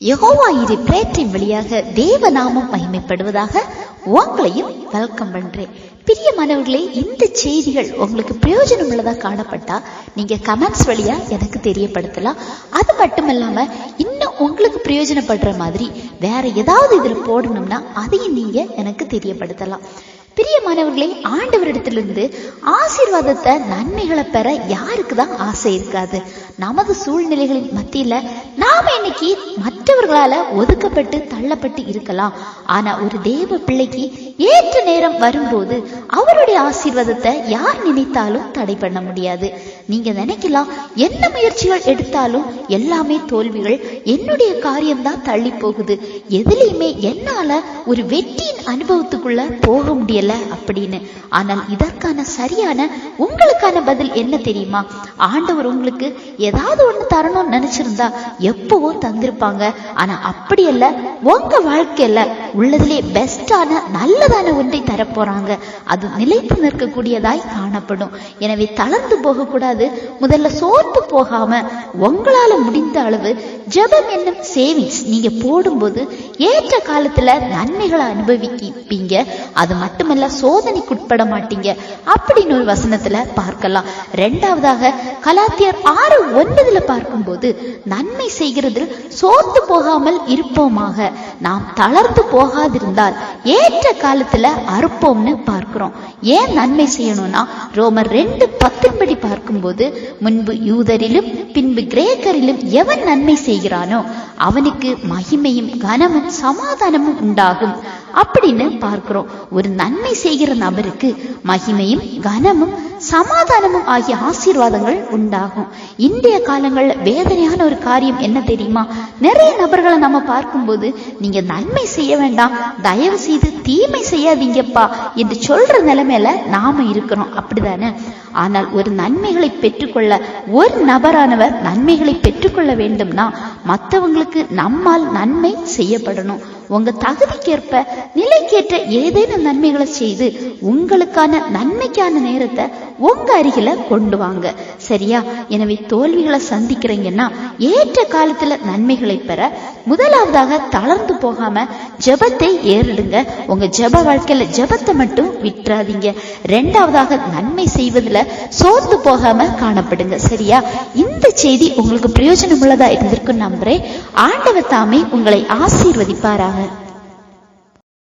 யகோவா இரு பிரேற்றின் வழியாக தேவ நாமம் மகிமைப்படுவதாக உங்களையும் வெல்கம் பண்றேன். பிரியமானவர்களே இந்த செய்திகள் உங்களுக்கு பிரயோஜனம் உள்ளதா காணப்பட்டா நீங்க கமெண்ட்ஸ் வழியா எனக்கு தெரியப்படுத்தலாம். அது மட்டும் இல்லாம இன்னும் உங்களுக்கு பிரயோஜனப்படுற மாதிரி வேற ஏதாவது இதுல போடணும்னா அதையும் நீங்க எனக்கு தெரியப்படுத்தலாம். பிரியமானவர்களே ஆண்டவரிடத்திலிருந்து ஆசீர்வாதத்தை நன்மைகளை பெற யாருக்கு தான் ஆசை இருக்காது. நமது சூழ்நிலைகளின் மத்தியில நாம இன்னைக்கு மற்றவர்களால ஒதுக்கப்பட்டு தள்ளப்பட்டு இருக்கலாம். ஆனா ஒரு தேவ பிள்ளைக்கு ஏற்ற நேரம் வரும்போது அவருடைய ஆசீர்வாதத்தை யார் நினைத்தாலும் தடை பண்ண முடியாது. நீங்க நினைக்கலாம் என்ன முயற்சிகள் எடுத்தாலும் எல்லாமே தோல்விகள் என்னுடைய காரியம்தான் தள்ளி போகுது எதுலையுமே என்னால ஒரு வெற்றியின் அனுபவத்துக்குள்ள போக முடியல அப்படின்னு. ஆனால் இதற்கான சரியான உங்களுக்கான பதில் என்ன தெரியுமா? ஆண்டவர் உங்களுக்கு ஏதாவது ஒண்ணு தரணும்னு நினைச்சிருந்தா எப்பவும் தந்திருப்பாங்க. ஆனா அப்படி இல்லை. உங்க வாழ்க்கையில உள்ளதிலே பெஸ்டான நல்லதான ஒன்றை தரப்போறாங்க. அது நிலைத்து நிற்கக்கூடியதாய் காணப்படும். எனவே தளர்ந்து போகக்கூடாது. முதல்ல சோர்ந்து போகாம உங்களால முடிந்த அளவு ஜபம் என்னும் சேவிங்ஸ் நீங்க போடும்போது ஏற்ற காலத்துல நன்மைகளை அனுபவிப்பீங்க. அது மட்டுமல்ல சோதனைக்குட்பட மாட்டீங்க. அப்படின்னு ஒரு வசனத்துல பார்க்கலாம். ரெண்டாவதாக கலாத்தியர் ஆறு ஒன்பதுல பார்க்கும்போது நன்மை செய்கிறதில் சோர்ந்து போகாமல் இருப்போமாக. நாம் தளர்ந்து போ போகாதிருந்தால் ஏற்ற காலத்துல அறுப்போம்னு பார்க்கிறோம். ஏன் நன்மை செய்யணும்னா ரோமர் ரெண்டு பத்தின்படி பார்க்கும்போது முன்பு யூதரிலும் பின்பு கிரேக்கரிலும் எவன் நன்மை செய்கிறானோ அவனுக்கு மகிமையும் கனமும் சமாதானமும் உண்டாகும் அப்படின்னு பார்க்கிறோம். ஒரு நன்மை செய்கிற நபருக்கு மகிமையும் கனமும் சமாதானமும் ஆகிய ஆசீர்வாதங்கள் உண்டாகும். இன்றைய காலங்களில் வேதனையான ஒரு காரியம் என்ன தெரியுமா? நிறைய நபர்களை நம்ம பார்க்கும்போது நீங்க நன்மை செய்ய வேண்டாம். தயவு செய்து தீமை செய்யாதீங்கப்பா. என்று சொல்ற நிலைமையில நாம இருக்கிறோம். அப்படிதானே? ஆனால் ஒரு நன்மைகளை பெற்றுக்கொள்ள ஒரு நபரானவர் நன்மைகளை பெற்றுக்கொள்ள வேண்டும்னா மற்றவங்களுக்கு நம்மால் நன்மை செய்யப்படணும். உங்க தகுதிக்கேற்ப நிலைக்கேற்ற ஏதேனும் நன்மைகளை செய்து உங்களுக்கான நன்மைக்கான நேரத்தை உங்க அருகில கொண்டு வாங்க. சரியா? எனவே தோல்விகளை சந்திக்கிறீங்கன்னா ஏற்ற காலத்துல நன்மைகளை பெற முதலாவதாக தளர்ந்து போகாம ஜெபத்தை ஏறிடுங்க. உங்க ஜெப வாழ்க்கையில ஜெபத்தை மட்டும் விட்டுறாதீங்க. ரெண்டாவதாக நன்மை செய்வதில் சோர்ந்து போகாம காணப்படுங்க. சரியா? இந்த செய்தி உங்களுக்கு பிரயோஜனம் உள்ளதா இருந்திருக்கும் நம்புறேன். ஆண்டவர் தாமே உங்களை ஆசீர்வதிப்பாராக.